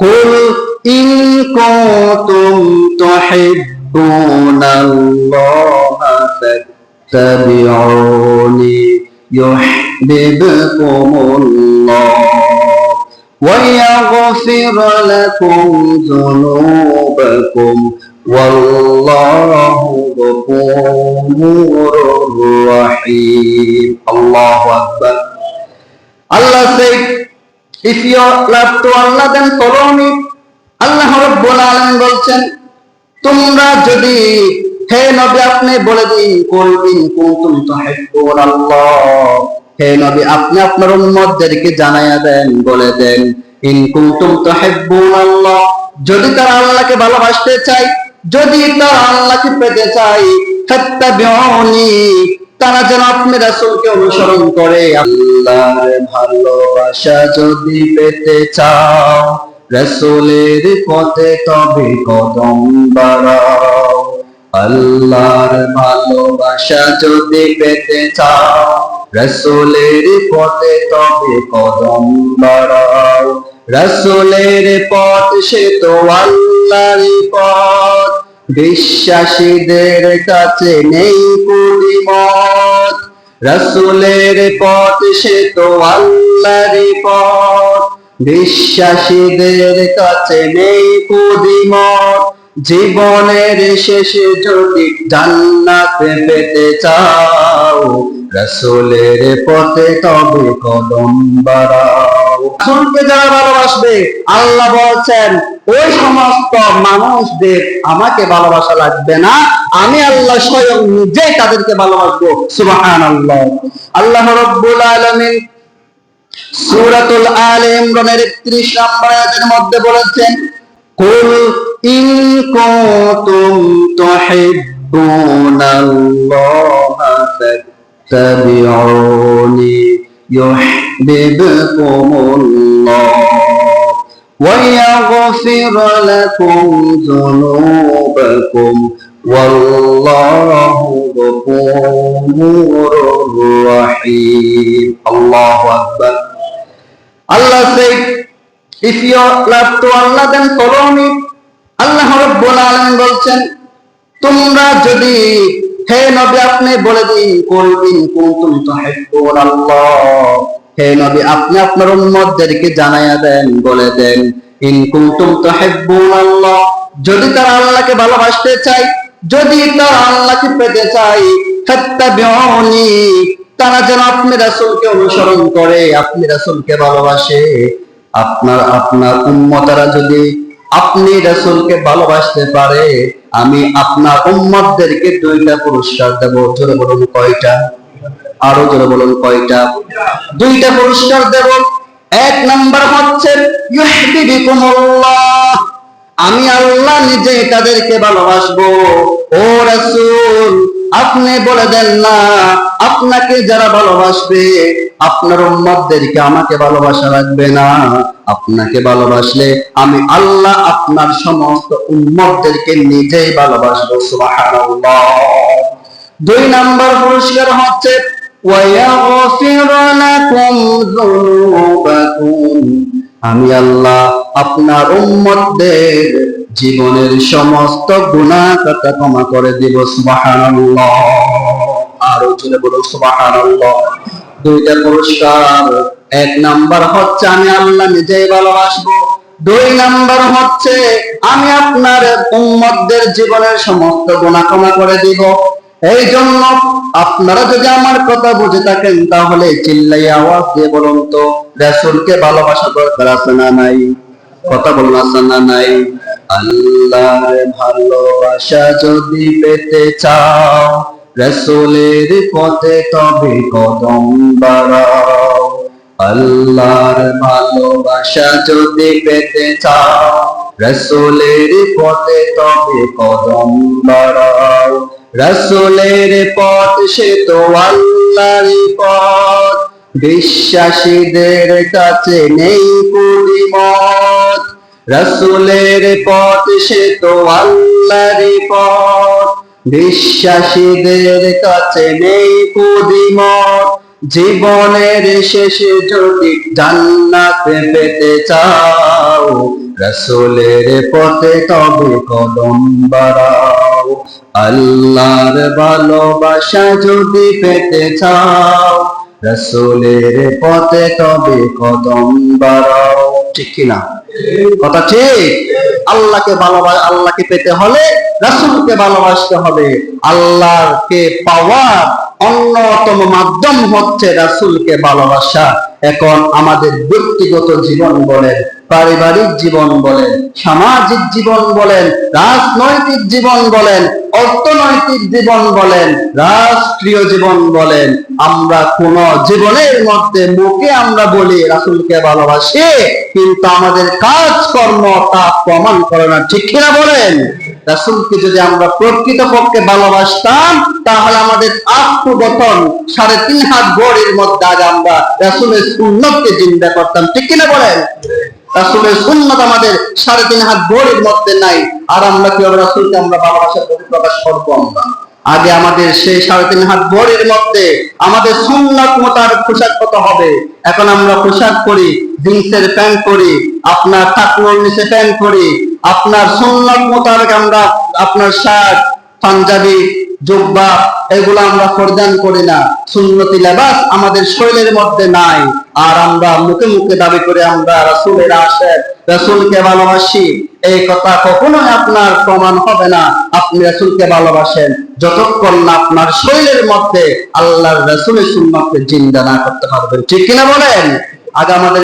قل إن كنتم تحبون الله فاتبعوني يحببكم الله ويغفر لكم ذنوبكم والله غفور رحيم الله أكبر Allah said, যদি আপনার জানাইয়া দেন, বলে দেন, ইন কুনতুম তুহিব্বুন আল্লাহ। যদি তারা আল্লাহকে ভালোবাসতে চায়, যদি তারা আল্লাহকে পেতে ফাত্তাবিউনি তারা যেন আপনি রাসূলকে অনুসরণ করে। আল্লাহর ভালোবাসা যদি পেতে চাও, রাসূলের পথে তবে কদম বাড়াও। আল্লাহর ভালোবাসা যদি পেতে চাও, রাসূলের পথে তবে কদম বাড়াও। রাসূলের পথ সে তো আল্লাহর পথ। বিশ্বাসীদের কাছে নেই পরিমত। রসুলের পথ সে তো আল্লাহর পথ। বিশ্বাসীদের কাছে নেই পরিমত। জীবনের শেষে যদি জান্নাত পেতে চাও রসুলের পথে তবে কদম বাড়াও। রসুলকে যারা ভালোবাসবে, আল্লাহ বলছেন, ওই সমস্ত মানুষদের আমাকে ভালোবাসা লাগবে না। আমি আল্লাহ স্বয়ং নিজেই তাদেরকে ভালোবাসবো। সুবাহান আল্লাহ আল্লাহ রব্বুল আলমিন সূরাতুল আলে ইমরানের 31 নম্বর আয়াতের মধ্যে বলেছেন, কুল ইন কুনতুম তুহিব্বুনাল্লাহা ফাত্তাবিউনি ইউহিব্বুকুমুল্লাহ ويغفر لكم ذنوبكم والله غفور رحيم الله أكبر Allah said, if you love to Allah then follow me. আল্লাহ রব্বুল আলামিন বলছেন তোমরা যদি হে নবী, আপনি বলে দিন কুনতুম তুহিব্বুন আল্লাহ হে নবী, আপনি আপনার উম্মতদেরকে জানাইয়া দেন, বলে দেন, ইন কুনতুম তুহিব্বুন আল্লাহ যদি তারা আল্লাহকে ভালোবাসতে চায়, যদি তারা আল্লাহকে পেতে চায়, ফাত্তাবিউনি, তারা যেন আপনি রাসূলকে অনুসরণ করে, আপনি রাসূলকে ভালোবাসে। আপনার আপনার উম্মতারা যদি আপনি রাসূলকে ভালোবাসতে পারে, আমি আপনার উম্মতদেরকে দুইটা পুরস্কার দেব। জোরে বলুন কয়টা? আরও জোরে বলুন কয়টা? দুইটা পুরস্কার দেব। এক নাম্বার হচ্ছে আমি আল্লাহ নিজে তাদেরকে ভালোবাসবো। ও রাসূল, আপনি বলে দেন না, আপনাকে যারা ভালোবাসবে আপনার উম্মতদেরকে আমাকে ভালোবাসা লাগবে না আপনাকে ভালোবাসলে আমি আল্লাহ আপনার সমস্ত উম্মতদেরকে নিজেই ভালোবাসবো সুবহানাল্লাহ দুই নাম্বার পুরস্কার হচ্ছে وَيَغْفِرَ لَكُمْ ذُنُوبَكُمْ আমি আল্লাহ আপনার উম্মতদের জীবনের সমস্ত গুনাহ কথা ক্ষমা করে দিব সুবহানাল্লাহ আরো জোরে বলো সুবহানাল্লাহ দুইটা পুরস্কার, এক নাম্বার হচ্ছে আমি আল্লাহ নিজেই ভালোবাসবো, দুই নাম্বার হচ্ছে আমি আপনার উম্মতদের জীবনের সমস্ত গুনাহ ক্ষমা করে দিব। এই জন্য আপনারা যদি আমার কথা বুঝে থাকেন, তাহলে চিল্লাই আওয়াজ দিয়ে বলুন তো, রাসূলকে ভালোবাসা দরকার আছে না নাই? কথা বলুন, আছে না নাই? আল্লাহর ভালোবাসা যদি পেতে চাও রাসূলের পথে তবে কদম বাড়াও। আল্লাহর ভালোবাসা যদি পেতে চাও, রসুলের পথে তবে কদম বাড়াও। রসুলের পথ সে তো আল্লাহর পথ। বিশ্বাসীদের কাছে নেই কুলিমত রসুলের পথ সে তো আল্লাহর পথ। বিশ্বাসীদের কাছে নেই কুদিমত জীবনের শেষে যদি জান্নাত পেতে চাও। রসুলের পথে তবে কদম বাড়াও। আল্লাহর ভালোবাসা যদি পেতে চাও, রসুলের পথে তবে কদম বাড়াও। ঠিক কিনা? কথা ঠিক? আল্লাহকে ভালোবাস আল্লাহকে পেতে হলে রাসূলকে ভালোবাসতে হবে। আল্লাহকে পাওয়ার অন্যতম মাধ্যম হচ্ছে রাসূলকে ভালোবাসা। এখন আমাদের ব্যক্তিগত জীবন বলেন, পারিবারিক জীবন বলেন, সামাজিক জীবন বলেন, রাজনৈতিক জীবন বলেন, অর্থনৈতিক জীবন বলেন, রাষ্ট্রীয় জীবন বলেন, আমরা কোন জীবনের মধ্যে মুখে আমরা বলি রাসূলকে ভালোবাসি, কিন্তু আমাদের কাজকর্ম তা প্রমাণ করে না। ঠিক কিনা বলেন? রাসূলকে যদি আমরা প্রকৃত পক্ষে ভালোবাসতাম, তাহলে আমাদের আত্মগঠন সাড়ে তিন হাত গড়ের মধ্যে আগে আমরা রাসূলের সুন্নতকে জিন্দা করতাম। ঠিক কিনা বলেন? রাসূলের সুন্নাত আমাদের সাড়ে তিন হাত গড়ের মধ্যে নাই, আর আমরা কীভাবে রাসূলকে আমরা ভালোবাসার প্রকাশ করব আমরা? আগে আমাদের সেই সাড়ে তিন হাত বড়ির মধ্যে আমাদের সুন্নত মোতাবেক পোশাক কত হবে? এখন আমরা পোশাক করি জিন্সের প্যান্ট করি আপনার ঠাকুর নিচে প্যান্ট পরি আপনার সুন্নত মোতাবেক আমরা আপনার শার্ট, পাঞ্জাবি, জুব্বা, এগুলো আমরা পরিধান করি না। সুন্নতি লেবাস আমাদের শরীরের মধ্যে নাই। আর আমরা মুখে মুখে দাবি করে আমরা রাসূলের আশেক, রাসূলকে ভালোবাসি। এই কথা কখনোই আপনার প্রমাণ হবে না। আপনি রাসূলকে ভালোবাসেন। যতক্ষণ না আপনার শরীরের মধ্যে আল্লাহর রাসূলের সুন্নতকে জিন্দা না করতে পারবেন। ঠিক কিনা বলেন? আগে আমাদের